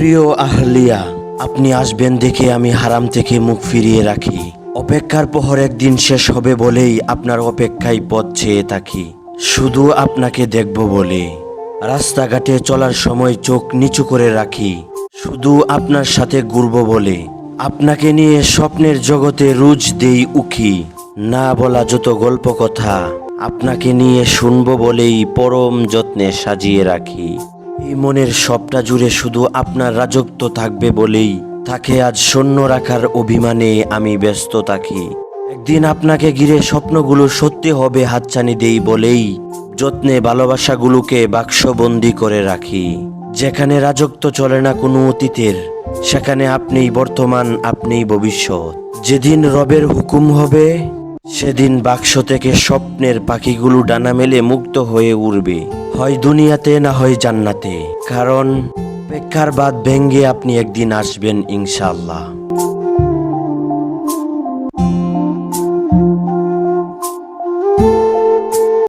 প্রিয় আহলিয়া, আপনি আসবেন দেখে আমি হারাম থেকে মুখ ফিরিয়ে রাখি। অপেক্ষার প্রহর একদিন শেষ হবে বলেই আপনার অপেক্ষায় পথ চেয়ে থাকি। শুধু আপনাকে দেখব বলে। রাস্তাঘাটে চলার সময় চোখ নিচু করে রাখি। শুধু আপনার সাথে ঘুরব বলে। আপনাকে নিয়ে স্বপ্নের জগতে রুজ দেই উখি। না বলা যত গল্প কথা, আপনাকে নিয়ে শুনব বলেই পরম যত্নে সাজিয়ে রাখি। এই মনের সবটা জুড়ে শুধু আপনার রাজত্ব থাকবে বলেই তাকে আজ শূন্য রাখার অভিমানে আমি ব্যস্ত থাকি। একদিন আপনাকে ঘিরে স্বপ্নগুলো সত্যি হবে হাতছানি দেই বলেই যত্নে ভালোবাসাগুলোকে বাক্সবন্দি করে রাখি। যেখানে রাজত্ব চলে না কোনো অতীতের, সেখানে আপনিই বর্তমান, আপনিই ভবিষ্যৎ। যেদিন রবের হুকুম হবে সেদিন বাক্স থেকে স্বপ্নের পাখিগুলো ডানা মেলে মুক্ত হয়ে উড়বে। হয় দুনিয়াতে না হয় জান্নাতে। কারণ অপেক্ষার বাদ ভেঙ্গে আপনি একদিন আসবেন ইনশাল্লাহ